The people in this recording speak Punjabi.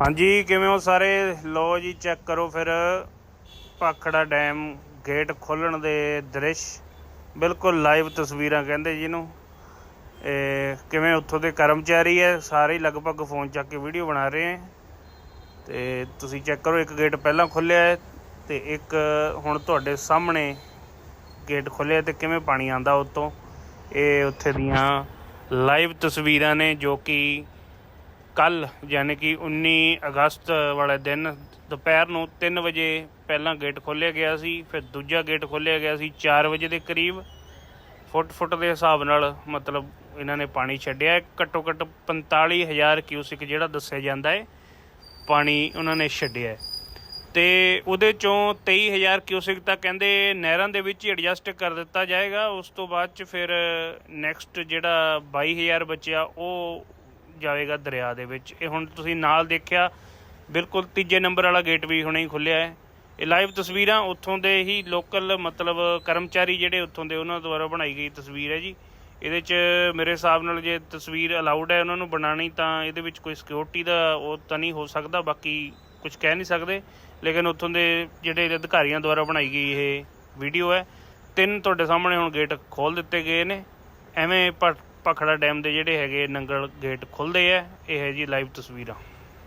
ਹਾਂਜੀ, ਕਿਵੇਂ ਹੋ ਸਾਰੇ? ਲੋ ਜੀ ਚੈੱਕ ਕਰੋ ਫਿਰ ਭਾਖੜਾ ਡੈਮ ਗੇਟ ਖੋਲਣ ਦੇ ਦ੍ਰਿਸ਼। ਬਿਲਕੁਲ ਲਾਈਵ ਤਸਵੀਰਾਂ ਕਹਿੰਦੇ ਜਿਹਨੂੰ ਇਹ ਕਿਵੇਂ ਉੱਥੋਂ ਦੇ ਕਰਮਚਾਰੀ ਹੈ, ਸਾਰੇ ਲਗਭਗ ਫੋਨ ਚੱਕ ਕੇ ਵੀਡੀਓ ਬਣਾ ਰਹੇ ਹੈ। ਤੇ ਤੁਸੀਂ ਚੈੱਕ ਕਰੋ, ਇੱਕ ਗੇਟ ਪਹਿਲਾਂ ਖੁੱਲਿਆ ਹੈ ਤੇ ਇੱਕ ਹੁਣ ਤੁਹਾਡੇ ਸਾਹਮਣੇ ਗੇਟ ਖੁੱਲਿਆ ਤੇ ਕਿਵੇਂ ਪਾਣੀ ਆਂਦਾ ਉਤੋਂ ਇਹ ਉੱਥੇ ਦੀਆਂ ਲਾਈਵ ਤਸਵੀਰਾਂ ਨੇ ਜੋ ਕਿ ਕੱਲ, ਯਾਨੀ ਕਿ 19 ਅਗਸਤ ਵਾਲੇ ਦਿਨ, ਦੁਪਹਿਰ ਨੂੰ 3 ਵਜੇ ਪਹਿਲਾਂ ਗੇਟ ਖੋਲ੍ਹਿਆ ਗਿਆ ਸੀ, ਫਿਰ ਦੂਜਾ ਗੇਟ ਖੋਲ੍ਹਿਆ ਗਿਆ ਸੀ 4 ਵਜੇ ਦੇ ਕਰੀਬ। ਫੁੱਟ ਫੁੱਟ ਦੇ ਹਿਸਾਬ ਨਾਲ ਮਤਲਬ ਇਹਨਾਂ ਨੇ ਪਾਣੀ ਛੱਡਿਆ। ਘੱਟੋ ਘੱਟ 45000 ਕਿਊਸਿਕ ਜਿਹੜਾ ਦੱਸਿਆ ਜਾਂਦਾ ਹੈ, ਪਾਣੀ ਉਹਨਾਂ ਨੇ ਛੱਡਿਆ ਹੈ। ਤੇ ਉਹਦੇ ਚੋਂ 23000 ਕਿਊਸਿਕ ਤਾਂ ਕਹਿੰਦੇ ਨਹਿਰਾਂ ਦੇ ਵਿੱਚ ਹੀ ਐਡਜਸਟ ਕਰ ਦਿੱਤਾ ਜਾਏਗਾ। ਉਸ ਤੋਂ ਬਾਅਦ ਚ ਫਿਰ ਨੈਕਸਟ ਜਿਹੜਾ 22000 ਬਚਿਆ, ਉਹ ਜਾਵੇਗਾ ਦਰਿਆ ਦੇ ਵਿੱਚ। ਇਹ ਹੁਣ ਤੁਸੀਂ ਨਾਲ ਦੇਖਿਆ, ਬਿਲਕੁਲ ਤੀਜੇ ਨੰਬਰ ਵਾਲਾ ਗੇਟ ਵੀ ਹੁਣੇ ਹੀ ਖੁੱਲਿਆ ਹੈ। ਇਹ ਲਾਈਵ ਤਸਵੀਰਾਂ ਉੱਥੋਂ ਦੇ ਹੀ ਲੋਕਲ ਮਤਲਬ ਕਰਮਚਾਰੀ ਜਿਹੜੇ ਉੱਥੋਂ ਦੇ ਉਹਨਾਂ ਦੁਆਰਾ ਬਣਾਈ ਗਈ ਤਸਵੀਰ ਹੈ ਜੀ। ਇਹਦੇ 'ਚ ਮੇਰੇ ਹਿਸਾਬ ਨਾਲ ਜੇ ਤਸਵੀਰ ਅਲਾਉਡ ਹੈ ਉਹਨਾਂ ਨੂੰ ਬਣਾਣੀ ਤਾਂ ਇਹਦੇ ਵਿੱਚ ਕੋਈ ਸਿਕਿਉਰਿਟੀ ਦਾ ਉਹ ਤਾਂ ਨਹੀਂ ਹੋ ਸਕਦਾ, ਬਾਕੀ ਕੁਝ ਕਹਿ ਨਹੀਂ ਸਕਦੇ। ਲੇਕਿਨ ਉੱਥੋਂ ਦੇ ਜਿਹੜੇ ਅਧਿਕਾਰੀਆਂ ਦੁਆਰਾ ਬਣਾਈ ਗਈ ਇਹ ਵੀਡੀਓ ਹੈ। ਤਿੰਨ ਤੁਹਾਡੇ ਸਾਹਮਣੇ ਹੁਣ ਗੇਟ ਖੋਲ ਦਿੱਤੇ ਗਏ ਨੇ। ਐਵੇਂ ਭ- ਭਾਖੜਾ ਡੈਮ ਦੇ ਜਿਹੜੇ ਹੈਗੇ ਨੰਗਲ ਗੇਟ ਖੁੱਲਦੇ ਆ ਇਹ ਹੈ ਜੀ ਲਾਈਵ ਤਸਵੀਰਾਂ।